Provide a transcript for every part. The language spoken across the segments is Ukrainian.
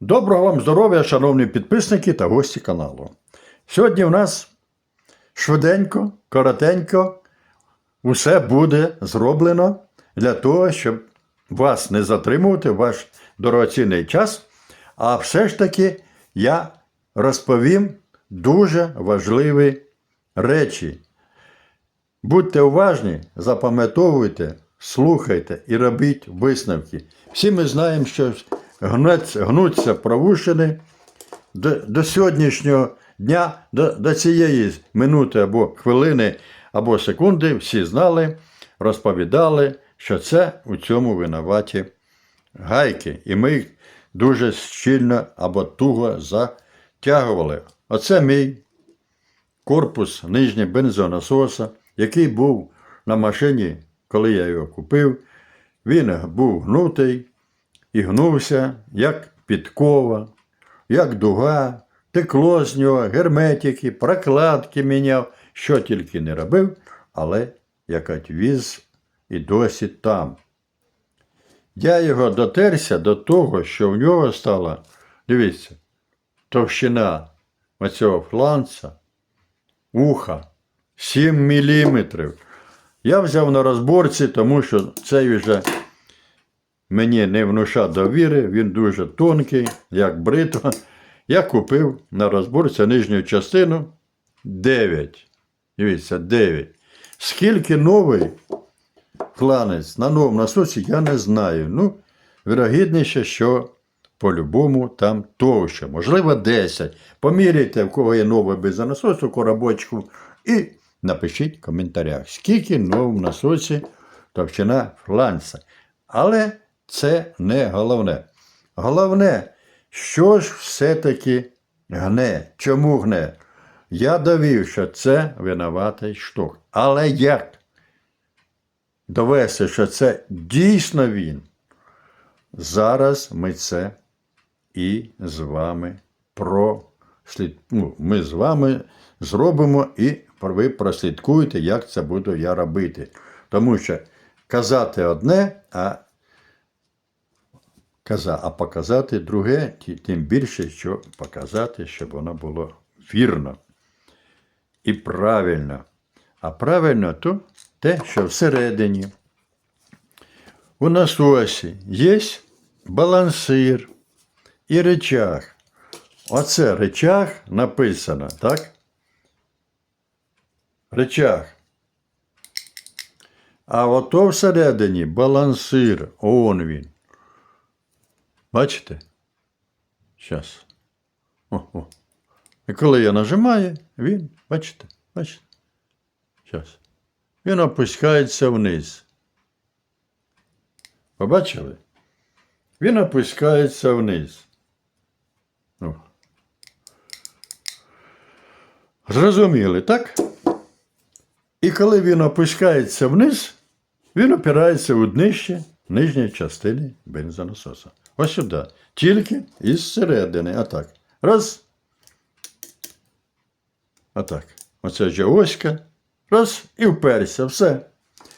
Доброго вам здоров'я, шановні підписники та гості каналу. Сьогодні в нас швиденько, коротенько усе буде зроблено для того, щоб вас не затримувати ваш дорогоцінний час. А все ж таки я розповім дуже важливі речі. Будьте уважні, запам'ятовуйте, слухайте і робіть висновки. Всі ми знаємо, що гнеться, гнуться правушини до, до сьогоднішнього дня, до, до цієї минути або хвилини, або секунди, всі знали, розповідали, що це у цьому винуваті гайки. І ми їх дуже щільно або туго затягували. Оце мій корпус нижнього бензонасоса, який був на машині, коли я його купив. Він був гнутий і гнувся, як підкова, як дуга, текло з нього, герметики, прокладки міняв, що тільки не робив, але як віз і досі там. Я його дотерся до того, що в нього стала, дивіться, товщина оцього фланца, уха 7 міліметрів. Я взяв на розборці, тому що цей вже мені не внуша довіри, він дуже тонкий, як бритва. Я купив на розборці нижню частину 9. Дивіться, 9. Скільки новий фланець на новому насосі, я не знаю. Ну, вірогідніше, що по-любому там товще. Можливо, 10. Поміряйте, в кого є новий бензонасос, у коробочку, і напишіть в коментарях, скільки новому насосі товщина фланця. Але це не головне. Головне, що ж все-таки гне? Чому гне? Я довів, що це винуватий штук. Але як довести, що це дійсно він? Зараз ми це і з вами прослід... ну, ми з вами зробимо і ви прослідкуєте, як це буду я робити. Тому що казати одне, а каза, а показати друге, тим більше, що показати, щоб воно було вірно і правильно. А правильно то те, що всередині у насосі є балансир і речах. Оце речах написано, так? Речах. А ото всередині балансир, он він. Бачите? Зараз. О, о. І коли я нажимаю, він, бачите, бачите? Зараз. Він опускається вниз. Побачили? Він опускається вниз. О. Зрозуміли, так? І коли він опускається вниз, він опирається у днище нижньої частини бензонасоса. Ось сюди. Тільки із середини. Отак. Раз. Отак. Оце вже оська. Раз і вперся. Все.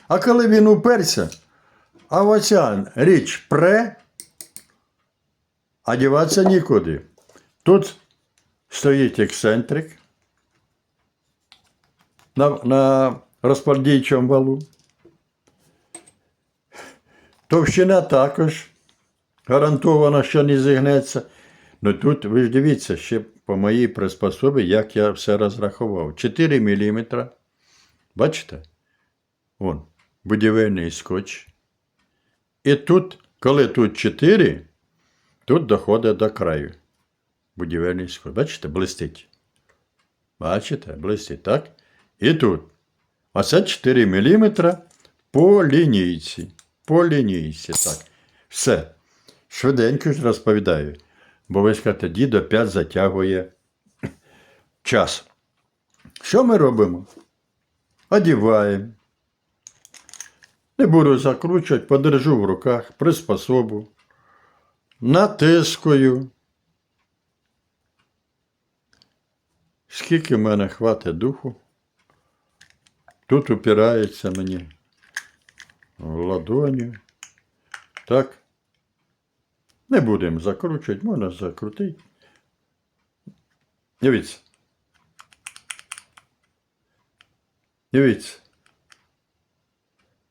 А коли він уперся, а оця річ пре, а діватися нікуди. Тут стоїть ексцентрик на, на розподільчому валу. Товщина також гарантовано, що не зігнеться. Ну тут ви ж дивіться, ще по моїй приспособі, як я все розрахував. 4 мм. Бачите? Вон, будівельний скотч. І тут, коли тут 4, тут доходить до краю. Будівельний скотч. Бачите, блистить. Бачите, блистить, так? І тут. Оце 4 мм по лінійці. По лінійці. Так. Все. Швиденько ж розповідаю. Бо ви скажете, дідо 5 затягує час. Що ми робимо? Одіваємо. Не буду закручувати, подержу в руках, приспособу. Натискаю. Скільки в мене хватить духу? Тут упирається мені в ладоню. Так. Не будемо закручувати, можна закрутити. Дивіться. Дивіться.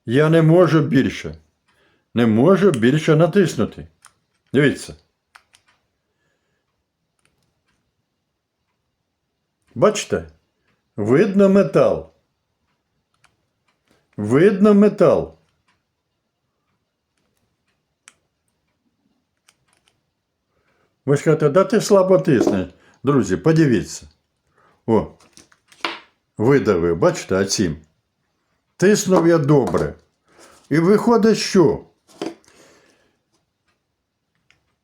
Я не можу більше. Не можу більше натиснути. Дивіться. Бачите? Видно метал. Видно метал. Ви скажете, да ти слабо тиснеш. Друзі, подивіться. О, видавив, бачите, а цим. Тиснув я добре. І виходить, що?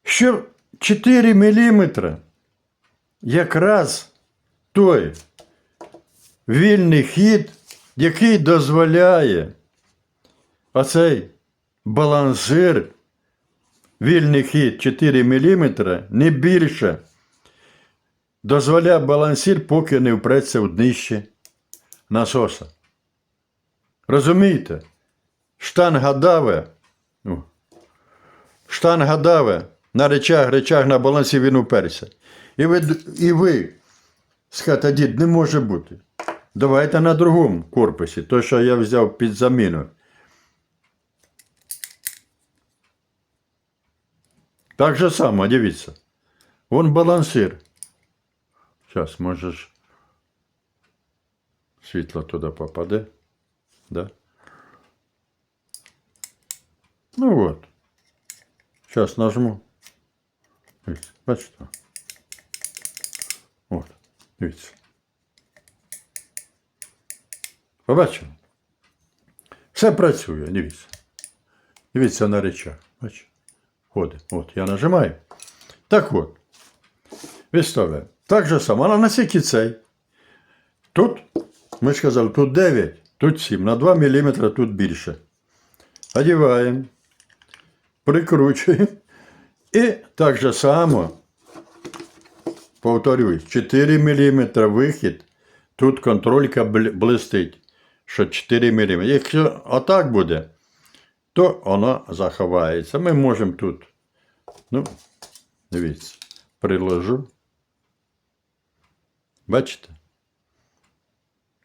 Що 4 мм якраз той вільний хід, який дозволяє оцей балансир, вільний хід 4 мм, не більше, дозволяє балансир, поки не впреться в днище насоса. Розумієте? Штанга даве, ну, штанга даве, на речах, речах на балансі він уперся. І ви, і ви скажете, дід, не може бути. Давайте на другому корпусі, то, що я взяв під заміну. Так же само, дивіться. Вон балансир. Зараз, може ж світло туди попаде. Да? Ну от. Зараз нажму. Ось, Бачите? От, дивіться. Побачили? Все працює, дивіться. Дивіться на речах. Бачите? Ходить. От, я нажимаю. Так от. Виставляю. Так же само. Але наскільки цей? Тут, ми ж казали, тут 9, тут 7. На 2 мм тут більше. Одіваємо. Прикручуємо. І так же само, повторюсь, 4 мм вихід. Тут контролька блистить, що 4 мм. Якщо отак буде, то воно заховається. Ми можемо тут, ну, дивіться, приложу. Бачите?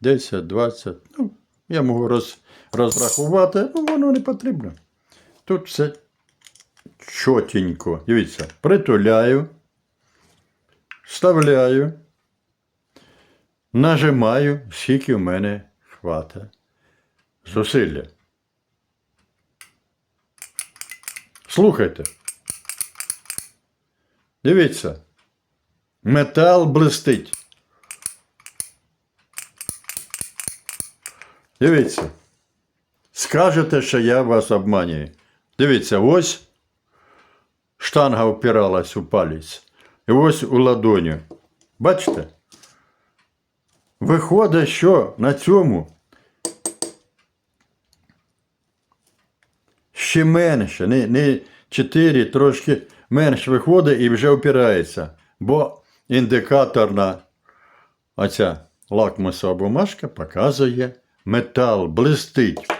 10, 20. Ну, я можу роз, розрахувати, ну воно не потрібно. Тут все чотенько. Дивіться, притуляю, вставляю, нажимаю, скільки в мене хватить зусилля. Слухайте. Дивіться. Метал блистить. Дивіться. Скажете, що я вас обманюю. Дивіться, ось штанга впиралась у палець. І ось у ладоню. Бачите? Виходить, що на цьому ще менше, не, не 4, трошки менше виходить і вже опирається. Бо індикаторна оця лакмусова бумажка показує метал, блистить.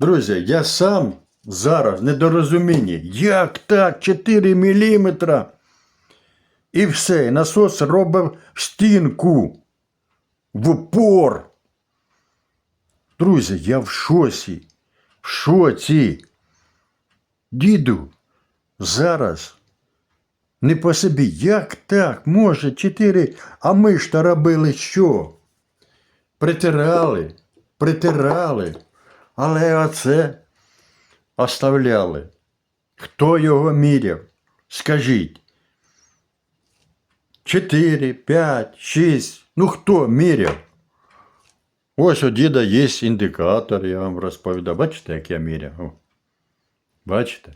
Друзі, я сам зараз в недорозумінні. Як так? 4 міліметра. І все, насос робив стінку в упор. Друзі, я в шоці. В шоці. Діду, зараз не по собі. Як так? Може, 4, а ми ж то робили що? Притирали, притирали, але оце оставляли. Хто його міряв? Скажіть. 4, 5, 6. Ну хто міряв? Ось у діда є індикатор, я вам розповідав. Бачите, як я міряв? Бачите?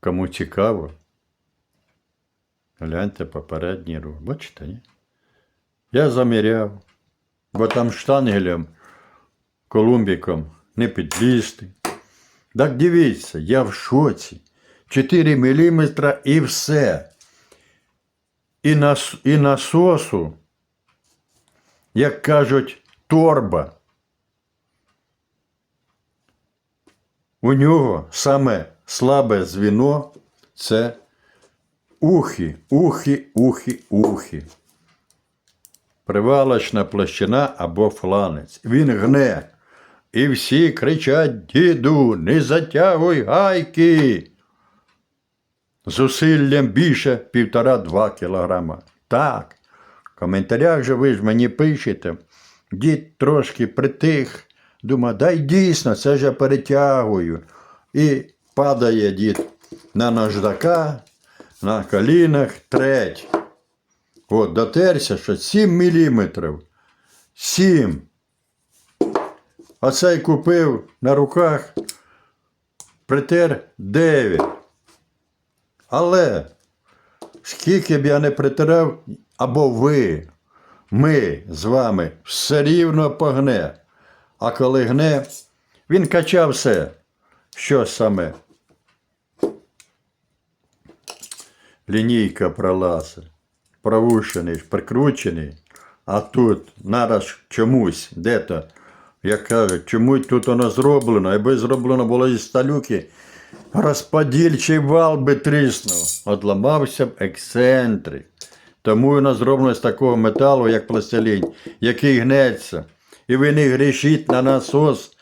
Кому цікаво. Гляньте попередній рух. Бачите, ні? Я заміряв, бо там штангелем, колумбіком не підлізти. Так дивіться, я в шоці. 4 мм і все. І, нас, і насосу, як кажуть, торба. У нього саме слабе звіно це ухи, ухи, ухи, ухи. Привалочна площина або фланець. Він гне. І всі кричать: діду, не затягуй гайки. Зусиллям більше півтора-два кілограма. Так. В коментарях же ви ж мені пишете. Дід трошки притих. Думаю, дай дійсно, це ж я перетягую. І падає дід на наждака, на колінах треть. От, дотерся, що 7 міліметрів. 7. А цей купив на руках, притер 9. Але скільки б я не притирав, або ви, ми з вами все рівно погне. А коли гне, він качав все. Що саме? Лінійка пролазить, провушений, прикручений, а тут нараз чомусь, де-то, як кажуть, чомусь тут воно зроблено, якби зроблено було із сталюки, розподільчий вал би тріснув, отламався б ексцентрик. Тому воно зроблено з такого металу, як пластилін, який гнеться. І ви не грішіть на насос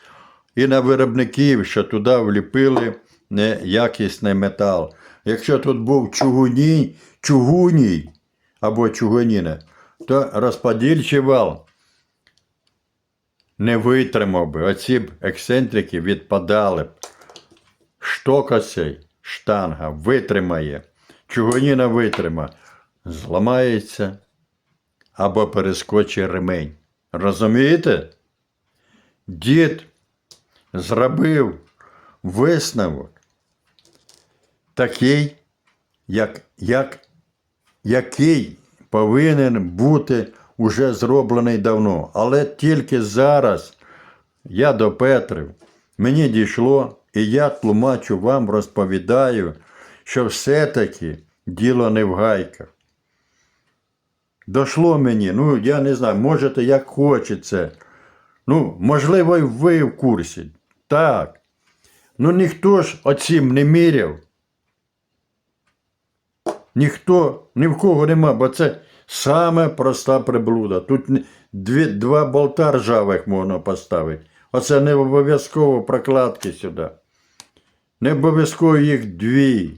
і на виробників, що туди вліпили неякісний метал. Якщо тут був чугуній, чугуній або чугуніна, то розподільчий вал не витримав би. Оці б ексцентрики відпадали б. Шток оцей, штанга витримає, чугуніна витрима, зламається або перескочить ремень. Розумієте? Дід зробив висновок такий, як, як, який повинен бути уже зроблений давно. Але тільки зараз я до Петрів, мені дійшло, і я тлумачу вам, розповідаю, що все-таки діло не в гайках. Дошло мені, ну я не знаю, можете як хочеться. Ну, можливо, ви в курсі. Так. Ну ніхто ж оцім не міряв. Ніхто, ні в кого нема, бо це саме проста приблуда. Тут дві, два болта ржавих можна поставити. Оце не обов'язково прокладки сюди. Не обов'язково їх дві.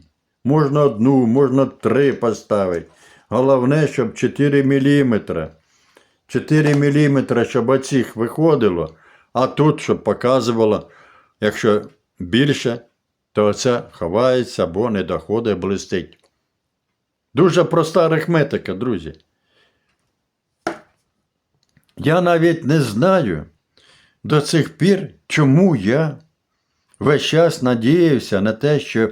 Можна одну, можна три поставити. Головне, щоб 4 мм. 4 мм, щоб оцих виходило, а тут, щоб показувало, якщо більше, то оце ховається або не доходить, блистить. Дуже проста арифметика, друзі. Я навіть не знаю до цих пір, чому я весь час надіявся на те, що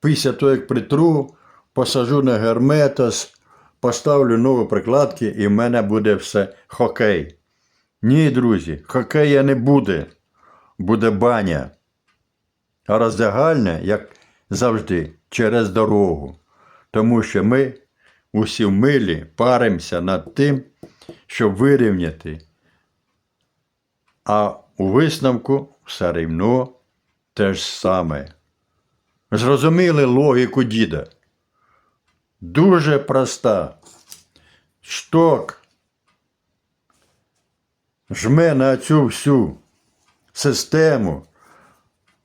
після того, як притру, посажу на герметос, поставлю нові прикладки і в мене буде все хокей. Ні, друзі, хокея не буде. Буде баня. А роздягальня, як завжди, через дорогу. Тому що ми усі в милі паримося над тим, щоб вирівняти. А у висновку все рівно те ж саме. Зрозуміли логіку діда. Дуже проста. Шток жме на цю всю систему.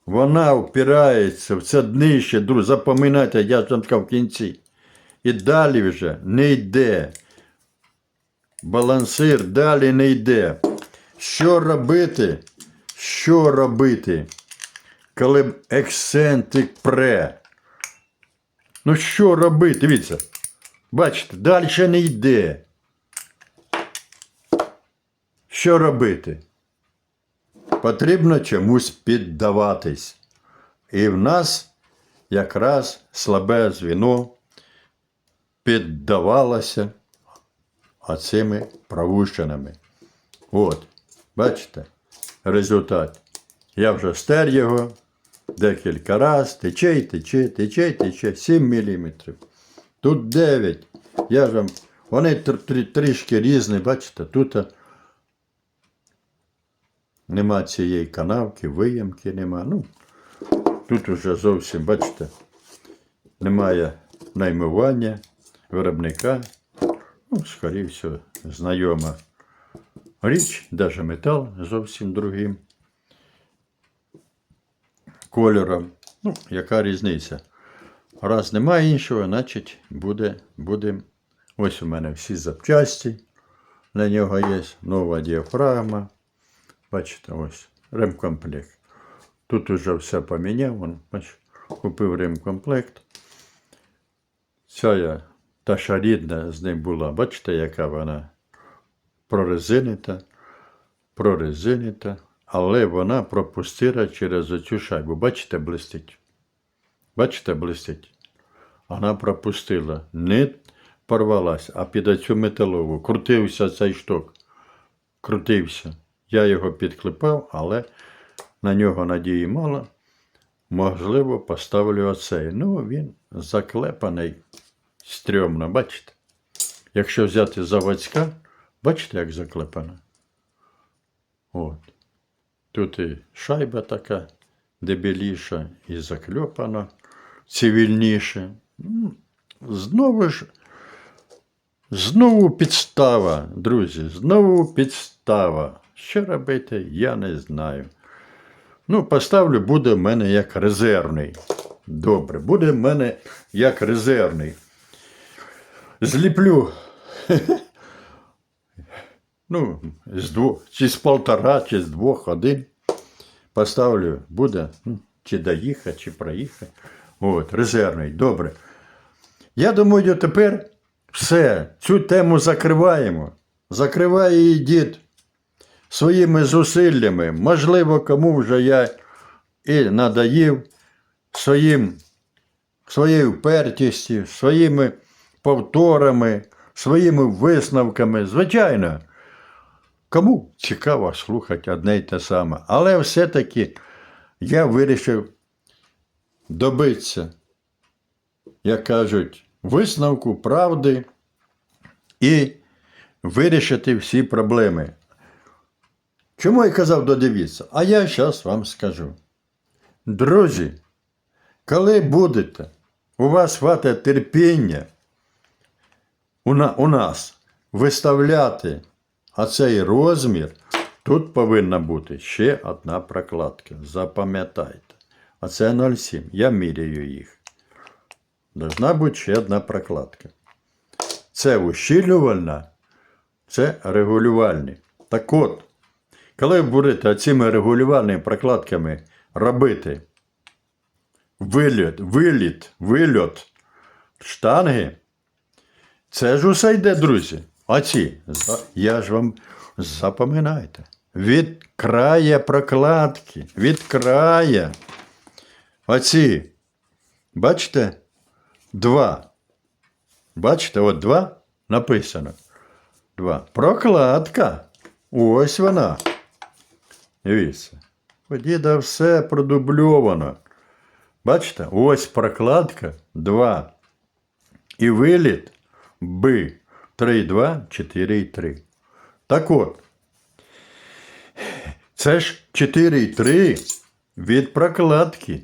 Вона впирається в це днище, друзі, запам'ятайте, я ж вам сказав в кінці. І далі вже не йде. Балансир далі не йде. Що робити? Що робити? Коли ексцентрик пре? Ну що робити? Дивіться. Бачите, далі не йде. Що робити? Потрібно чомусь піддаватись. І в нас якраз слабе звіно піддавалося оцими правущинами. От, бачите, результат. Я вже стер його декілька разів, тече, тече, тече, тече, 7 мм. Тут 9. Я ж вам, вони тр- тр- трішки різні, бачите, тут нема цієї канавки, виямки нема. Ну, тут уже зовсім, бачите, немає наймування виробника. Ну, скоріше знайома річ, навіть метал зовсім другим кольором. Ну, яка різниця? Раз немає іншого, значить буде, будем. Ось у мене всі запчасті. Для нього є нова діафрагма. Бачите, ось ремкомплект. Тут уже все поміняв. Вон, бач, купив ремкомплект. Ця я, та що рідна з ним була. Бачите, яка вона прорезинита, прорезинита, але вона пропустила через оцю шайбу. Бачите, блистить. Бачите, блистить. Вона пропустила. Не порвалась, а під оцю металову. Крутився цей шток. Крутився. Я його підклепав, але на нього надії мало. Можливо, поставлю оцей. Ну, він заклепаний стрьомно, бачите? Якщо взяти заводська, бачите, як заклепана? От. Тут і шайба така дебіліша, і закльопана цивільніше. Знову ж, знову підстава, друзі, знову підстава. Що робити, я не знаю. Ну, поставлю, буде в мене як резервний. Добре, буде в мене як резервний. Зліплю. Ну, з двох, чи з полтора, чи з двох один. Поставлю, буде, ну, чи доїхати, чи проїхати. От, резервний, добре. Я думаю, тепер все, цю тему закриваємо. Закриває її дід своїми зусиллями. Можливо, кому вже я і надаїв своїм, своєю впертістю, своїми повторами, своїми висновками. Звичайно, кому цікаво слухати одне й те саме. Але все-таки я вирішив добитися, як кажуть, висновку правди і вирішити всі проблеми. Чому я казав додивіться? А я зараз вам скажу. Друзі, коли будете, у вас хватить терпіння у, у нас виставляти оцей розмір, тут повинна бути ще одна прокладка. Запам'ятайте. Оце 0,7. Я міряю їх. Должна бути ще одна прокладка. Це ущільнювальна, це регулювальний. Так от, коли ви будете цими регулювальними прокладками робити виліт, виліт, вильот штанги, це ж усе йде, друзі. Оці, я ж вам запам'ятайте. Від края прокладки, від края. Оці, бачите, два. Бачите, от два написано. Два. Прокладка. Ось вона. Дивіться. У діда все продубльовано. Бачите, ось прокладка 2. І виліт Б. 3,2, 4,3. Так от. Це ж 4,3 від прокладки.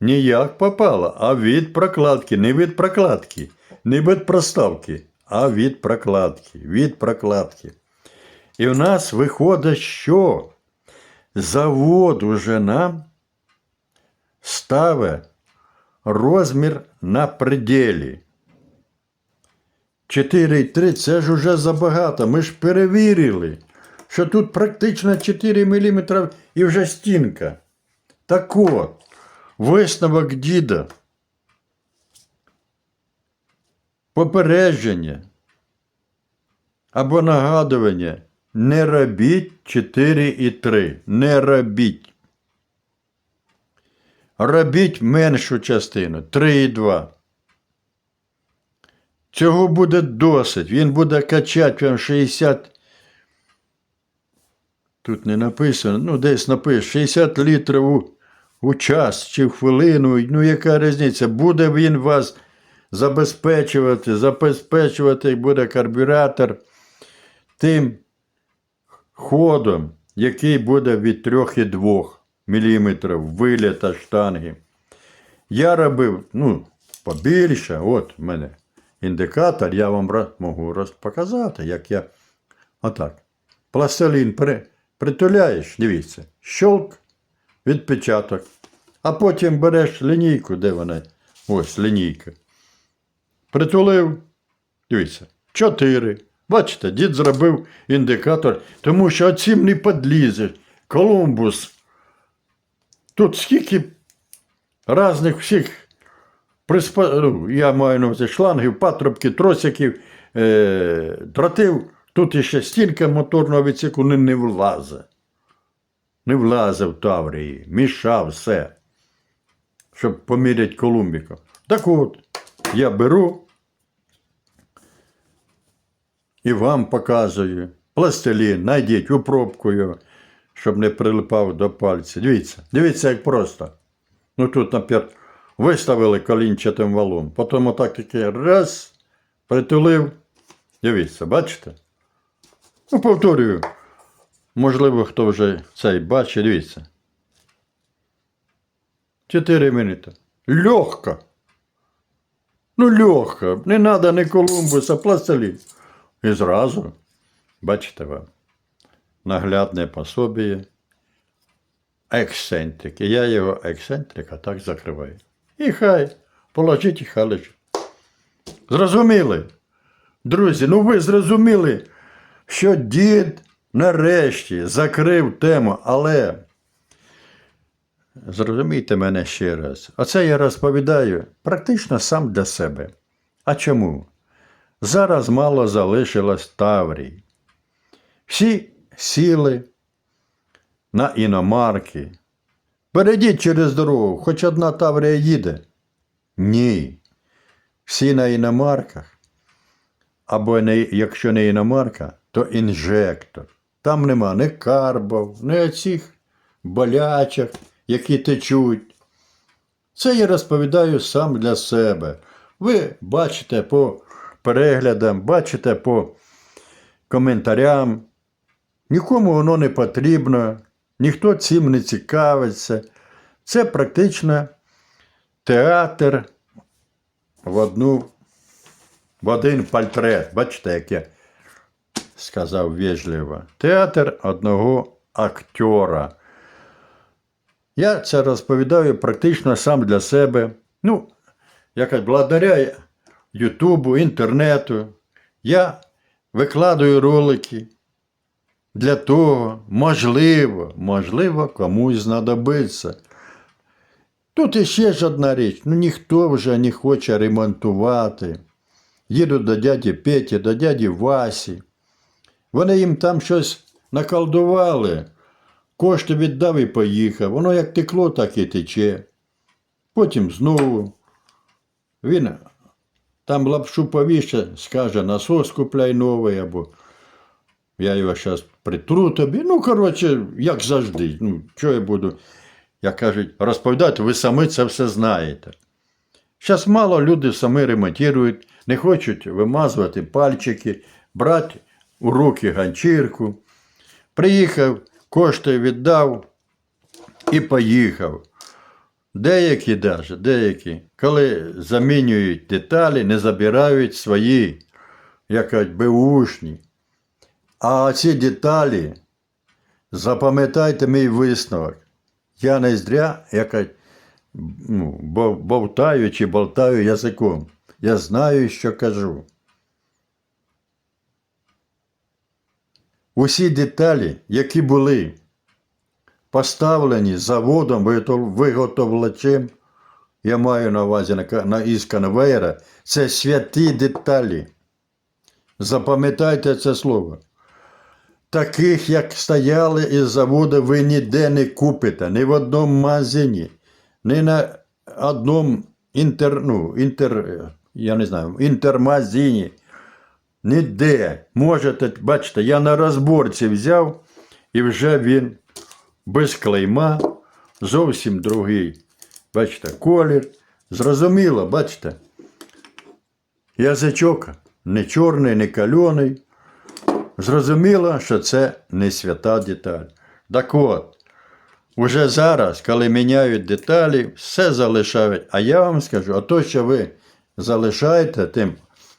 Ніяк попало, а від прокладки, не від прокладки, не від проставки, а від прокладки, від прокладки. І в нас виходить, що завод уже нам ставить розмір на пределі. 4,3 це ж уже забагато. Ми ж перевірили, що тут практично 4 мм і вже стінка. Так от, висновок діда. Попередження або нагадування. Не робіть 4,3. Не робіть. Робіть меншу частину 3,2. Цього буде досить. Він буде качати вам 60. Тут не написано, ну десь написано 60 літрів у, у час чи в хвилину. Ну, яка різниця? Буде він вас забезпечувати, забезпечувати буде карбюратор тим ходом, який буде від 3,2 мм виліта штанги. Я робив, ну, побільше. От в мене індикатор, я вам можу роз- показати, як я. Отак. Пластилін при, притуляєш, дивіться, щолк, відпечаток. А потім береш лінійку, де вона? Ось лінійка. Притулив, дивіться, чотири. Бачите, дід зробив індикатор, тому що оцім не підлізеш. Колумбус. Тут скільки різних всіх приспа... ну, я маю на увазі шлангів, патрубки, тросиків, е... дротив. Тут іще стільки моторного відсіку не, не влазить. Не влазить в Таврії, мішав все, щоб поміряти Колумбіка. Так от, я беру і вам показую. Пластилін, найдіть у пробку його, щоб не прилипав до пальця. Дивіться, дивіться, як просто. Ну тут, наприклад, виставили колінчатим валом, потім отак таке раз, притулив. Дивіться, бачите? Ну, повторюю. Можливо, хто вже цей бачить, дивіться. Чотири минути. Легко. Ну, легко. Не треба ні Колумбуса, пластилін. І зразу, бачите вам, наглядне пособіє. Ексцентрики. Я його ексцентрика так закриваю. І хай положіть і хай лежить. Зрозуміли? Друзі, ну ви зрозуміли, що дід нарешті закрив тему, але зрозумійте мене ще раз. Оце я розповідаю практично сам для себе. А чому? Зараз мало залишилось Таврій. Всі сіли на іномарки. Перейдіть через дорогу, хоч одна Таврія їде. Ні. Всі на іномарках. Або не, якщо не іномарка, то інжектор. Там нема ні карбов, ні оцих болячок, які течуть. Це я розповідаю сам для себе. Ви бачите по переглядам, бачите по коментарям. Нікому воно не потрібно, ніхто цим не цікавиться. Це практично театр в одну в один портрет. Бачите, як я сказав вежливо. Театр одного актера. Я це розповідаю практично сам для себе. Ну, якось благодаря Ютубу, інтернету. Я викладаю ролики для того, можливо, можливо, комусь знадобиться. Тут іще ж одна річ. Ну ніхто вже не хоче ремонтувати. Їду до дяді Петі, до дяді Васі. Вони їм там щось наколдували. Кошти віддав і поїхав. Воно як текло, так і тече. Потім знову. Він там лапшу повіще, скаже, насос купляй новий, або я його зараз притру тобі. Ну, коротше, як завжди. Ну, що я буду, як кажуть, розповідати, ви самі це все знаєте. Зараз мало люди самі ремонтують, не хочуть вимазувати пальчики, брати у руки ганчірку. Приїхав, кошти віддав і поїхав. Деякі даже, деякі, коли замінюють деталі, не забирають свої, як кажуть, беушні. А ці деталі, запам'ятайте мій висновок. Я не зря, як ну, бовтаю чи болтаю язиком. Я знаю, що кажу. Усі деталі, які були поставлені заводом, виготов- виготовлячем, я маю на увазі на, на із конвейера, це святі деталі. Запам'ятайте це слово. Таких, як стояли із заводу, ви ніде не купите, ні в одному магазині, ні на одному інтер, ну, інтер, я не знаю, інтермагазині. Ніде. Можете, бачите, я на розборці взяв, і вже він без клейма, зовсім другий. Бачите, колір. Зрозуміло, бачите? Язичок не чорний, не кальоний. Зрозуміло, що це не свята деталь. Так от, Уже зараз, коли міняють деталі, все залишають. А я вам скажу, а то, що ви залишаєте тим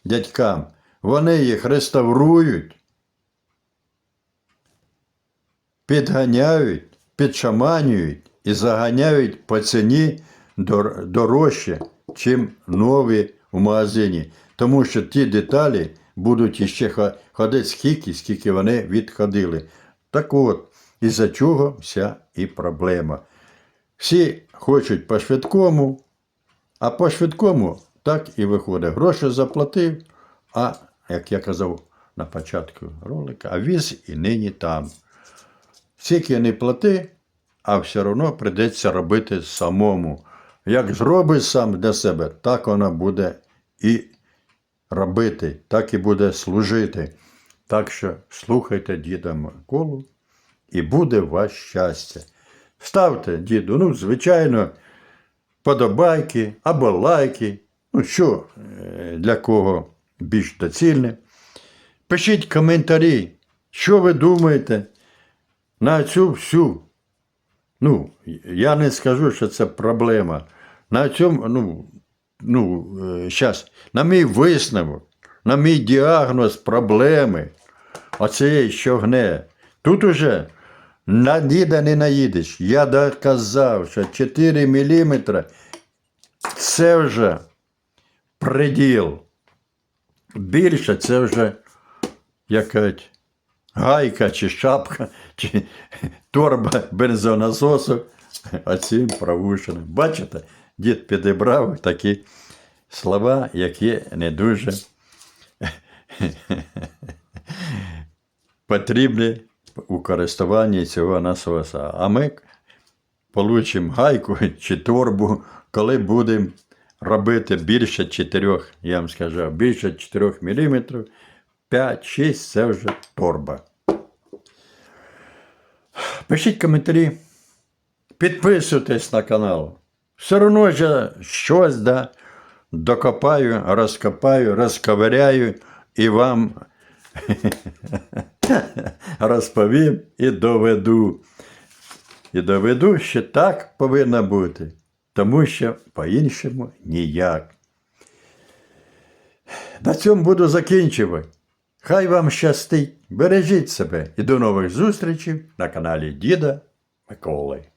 дядькам, вони їх реставрують, підганяють, підшаманюють і заганяють по ціні дорожче, чим нові в магазині. Тому що ті деталі будуть іще ха- скільки, скільки вони відходили. Так от, із-за чого вся і проблема. Всі хочуть по швидкому, а по швидкому так і виходить. Гроші заплатив, а, як я казав на початку ролика, а віз і нині там. Скільки не плати, а все одно прийдеться робити самому. Як зробиш сам для себе, так вона буде і робити, так і буде служити. Так що слухайте діда Миколу, і буде у вас щастя. Ставте, діду, ну, звичайно, подобайки або лайки. Ну, що е, для кого більш доцільне. Пишіть коментарі, що ви думаєте на цю всю. Ну, я не скажу, що це проблема. На цьому, ну, ну, зараз, на мій висновок, на мій діагноз проблеми, оце що гне. Тут уже на ніде не наїдеш. Я доказав, що 4 мм це вже приділ. Більше це вже якась гайка чи шапка, чи торба бензонасосу, а цим. Бачите, дід підібрав такі слова, які не дуже потрібні у користуванні цього насоса. А ми получимо гайку чи торбу, коли будемо робити більше 4, я вам скажу, більше 4 мм, 5-6 це вже торба. Пишіть коментарі, підписуйтесь на канал. Все одно я щось да, докопаю, розкопаю, розковиряю і вам розповім і доведу. І доведу, що так повинно бути, тому що по-іншому ніяк. На цьому буду закінчувати. Хай вам щастить, бережіть себе і до нових зустрічей на каналі Діда Миколи.